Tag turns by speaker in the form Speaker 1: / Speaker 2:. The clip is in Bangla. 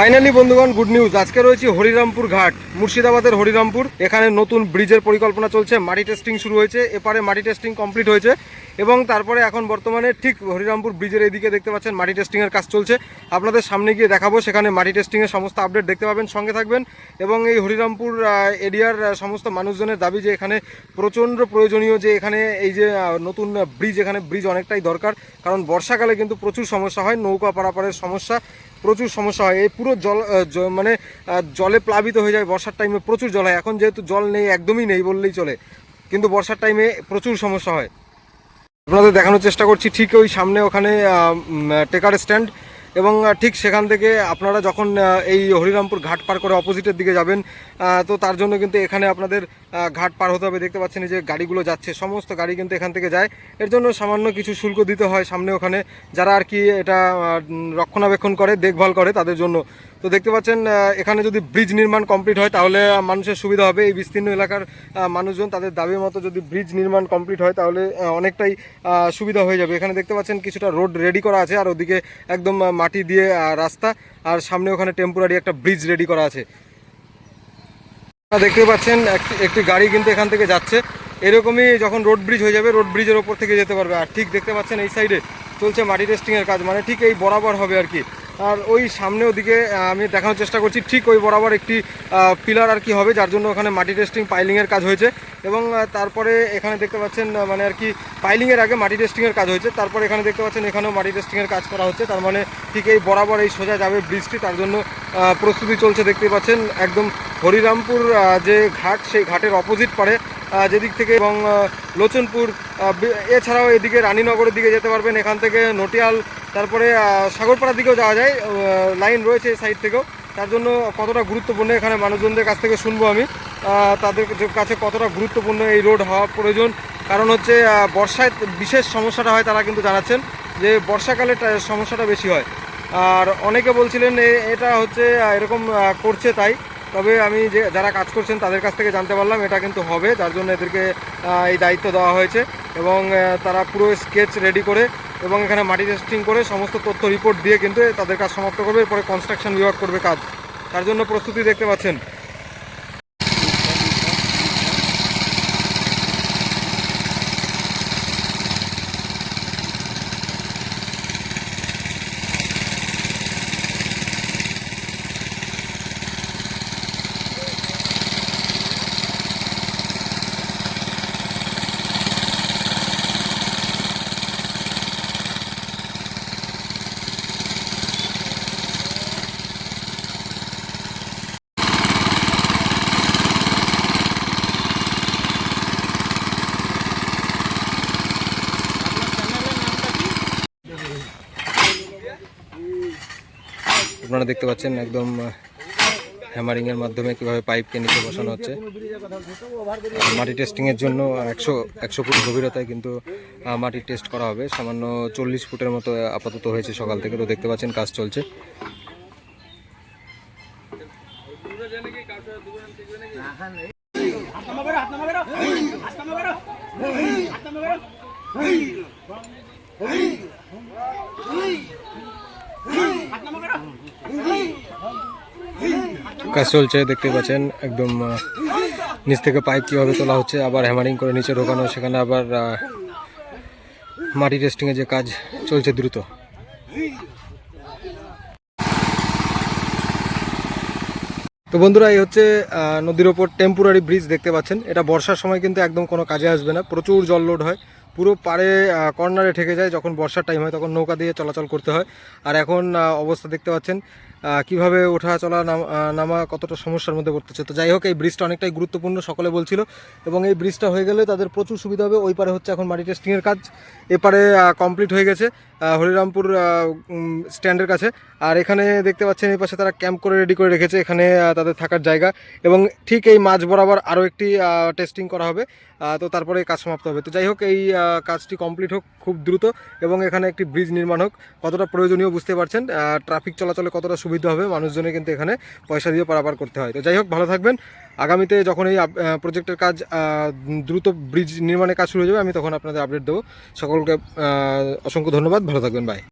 Speaker 1: ফাইনালি বন্ধুগণ গুড নিউজ আজকে রয়েছে হরিরামপুর ঘাট, মুর্শিদাবাদের হরিরামপুর। এখানে নতুন ব্রিজের পরিকল্পনা চলছে, মাটি টেস্টিং শুরু হয়েছে, এপারে মাটি টেস্টিং কমপ্লিট হয়েছে এবং তারপরে এখন বর্তমানে ঠিক হরিরামপুর ব্রিজের এইদিকে দেখতে পাচ্ছেন, মাটি টেস্টিংয়ের কাজ চলছে। আপনাদের সামনে গিয়ে দেখাবো, সেখানে মাটি টেস্টিংয়ের সমস্ত আপডেট দেখতে পাবেন, সঙ্গে থাকবেন এবং এই হরিরামপুর এরিয়ার সমস্ত মানুষজনের দাবি যে এখানে প্রচণ্ড প্রয়োজনীয় যে এখানে এই যে নতুন ব্রিজ, এখানে ব্রিজ অনেকটাই দরকার। কারণ বর্ষাকালে কিন্তু প্রচুর সমস্যা হয়, নৌকা পারাপারের সমস্যা। প্রচুর সমস্যা হয়। এই পুরো জল মানে জলে প্লাবিত হয়ে যায়, বর্ষার টাইমে প্রচুর জল হয়। এখন যেহেতু জল নেই, একদমই নেই বললেই চলে। কিন্তু বর্ষার টাইমে প্রচুর সমস্যা হয়। আপনাদের দেখানোর চেষ্টা করছি, ঠিক ওই সামনে ওখানে টেকার স্ট্যান্ড এবং ঠিক সেখান থেকে আপনারা যখন এই হরিরামপুর ঘাট পার করে অপোজিটের দিকে যাবেন তো তার জন্য কিন্তু এখানে আপনাদের ঘাট পার হতে হবে। দেখতে পাচ্ছেন যে গাড়িগুলো যাচ্ছে, সমস্ত গাড়ি কিন্তু এখান থেকে যায়। এর জন্য সামান্য কিছু শুল্ক দিতে হয় সামনে ওখানে। যারা আর কি এটা রক্ষণাবেক্ষণ করে, দেখভাল করে তাদের জন্য। তো দেখতে পাচ্ছেন এখানে যদি ব্রিজ নির্মাণ কমপ্লিট হয়, তাহলে মানুষের সুবিধা হবে। এই বিস্তীর্ণ এলাকার মানুষজন তাদের দাবি মতো যদি ব্রিজ নির্মাণ কমপ্লিট হয়, তাহলে অনেকটাই সুবিধা হয়ে যাবে। এখানে দেখতে পাচ্ছেন, কিছুটা রোড রেডি করা আছে। আর ওদিকে একদম মাটি দিয়ে রাস্তা, আর সামনে ওখানে টেম্পোরারি একটা ব্রিজ রেডি করা আছে। দেখতে পাচ্ছেন, একটি গাড়ি কিন্তু এখান থেকে যাচ্ছে। এরকমই যখন রোড ব্রিজ হয়ে যাবে রোড ব্রিজের ওপর থেকে যেতে পারবে। আর ঠিক দেখতে পাচ্ছেন এই সাইডে চলছে মাটি টেস্টিংয়ের কাজ। মানে ঠিক এই বরাবর হবে আর কি। আর ওই সামনে ওদিকে আমি দেখানোর চেষ্টা করছি, ঠিক ওই বরাবর একটি পিলার আর কি হবে, যার জন্য ওখানে মাটি টেস্টিং পাইলিংয়ের কাজ হয়েছে। এবং তারপরে এখানে দেখতে পাচ্ছেন মানে আর কি পাইলিংয়ের আগে মাটি টেস্টিংয়ের কাজ হয়েছে। তারপরে এখানে দেখতে পাচ্ছেন, এখানেও মাটি টেস্টিংয়ের কাজ করা হচ্ছে। তার মানে ঠিক এই বরাবর এই সোজা যাবে ব্রিজটি, তার জন্য প্রস্তুতি চলছে দেখতে পাচ্ছেন, একদম হরিরামপুর যে ঘাট, সেই ঘাটের অপোজিট পারে যেদিক থেকে এবং লোচনপুর এছাড়াও এদিকে রানীনগরের দিকে যেতে পারবেন, এখান থেকে নটিয়াল তারপরে সাগরপাড়ার দিকেও যাওয়া যায় লাইন রয়েছে এই সাইড থেকেও। তার জন্য কতটা গুরুত্বপূর্ণ এখানে মানুষজনদের কাছ থেকে শুনব আমি। তাদের কাছে কতটা গুরুত্বপূর্ণ এই রোড হওয়া প্রয়োজন। কারণ হচ্ছে বর্ষায় বিশেষ সমস্যাটা হয় তারা কিন্তু জানাচ্ছেন, যে বর্ষাকালে সমস্যাটা বেশি হয়। আর অনেকে বলছিলেন এটা হচ্ছে এরকম করছে তাই। তবে আমি যে, যারা কাজ করছেন তাদের কাছ থেকে জানতে পারলাম, এটা কিন্তু হবে। যার জন্য এদেরকে এই দায়িত্ব দেওয়া হয়েছে এবং তারা পুরো স্কেচ রেডি করে এবং এখানে মাটি টেস্টিং করে সমস্ত তথ্য রিপোর্ট দিয়ে কিন্তু তাদের কাজ সমাপ্ত করবে, এরপরে কনস্ট্রাকশন বিভাগ করবে কাজ। তার জন্য প্রস্তুতি দেখতে পাচ্ছেন। আপনারা দেখতে পাচ্ছেন একদম হ্যামারিং এর মাধ্যমে কীভাবে পাইপকে নিচে বসানো হচ্ছে মাটি টেস্টিং এর জন্য একশো একশো ফুট গভীরতায় কিন্তু মাটি টেস্ট করা হবে সামান্য চল্লিশ ফুটের মতো আপাতত হয়েছে সকাল থেকে তো দেখতে পাচ্ছেন কাজ চলছে কাজ চলছে, দেখতে পাচ্ছেন, একদম নিচ থেকে পাইপ কীভাবে তোলা হচ্ছে, আবার হ্যামারিং করে নিচে ঢোকানো, সেখানে আবার মাটি টেস্টিংয়ের যে কাজ চলছে দ্রুত। তো বন্ধুরা, এই হচ্ছে নদীর ওপর টেম্পোরারি ব্রিজ দেখতে পাচ্ছেন। এটা বর্ষার সময় কিন্তু একদম কোনো কাজে আসবে না, প্রচুর জল লোড হয়। পুরো পাড়ে কর্নারে ঠেকে যায় যখন বর্ষার টাইম হয় তখন নৌকা দিয়ে চলাচল করতে হয়। আর এখন অবস্থা দেখতে পাচ্ছেন কীভাবে ওঠা চলা নাম- কতটা সমস্যার মধ্যে পড়তেছে। তো যাই হোক, এই ব্রিজটা অনেকটাই গুরুত্বপূর্ণ, সকলে বলছিল। এবং এই ব্রিজটা হয়ে গেলে তাদের প্রচুর সুবিধা হবে। ওই পারে হচ্ছে এখন মাটি টেস্টিংয়ের কাজ। এপারে কমপ্লিট হয়ে গেছে হরিরামপুর স্ট্যান্ডের কাছে। আর এখানে দেখতে পাচ্ছেন, এই পাশে তারা ক্যাম্প করে রেডি করে রেখেছে। এখানে তাদের থাকার জায়গা। এবং ঠিক এই মাঝ বরাবর আরও একটি টেস্টিং করা হবে। তো তারপরে কাজ সমাপ্ত হবে। তো যাই হোক, এই কাজটি কমপ্লিট হোক খুব দ্রুত এবং এখানে একটি ব্রিজ নির্মাণ হোক। কতটা প্রয়োজনীয় বুঝতে পারছেন? ট্রাফিক চলাচলে কতটা সুবিধা হবে? মানুষজনের কিন্তু এখানে পয়সা দিয়ে পারাপার করতে হয়। তো যাই হোক, ভালো থাকবেন। আগামীতে যখন এই প্রজেক্টের কাজ দ্রুত ব্রিজ নির্মাণের কাজ শুরু হয়ে যাবে, আমি তখন আপনাদের আপডেট দেবো। সকলকে অসংখ্য ধন্যবাদ। ভালো থাকবেন। বাই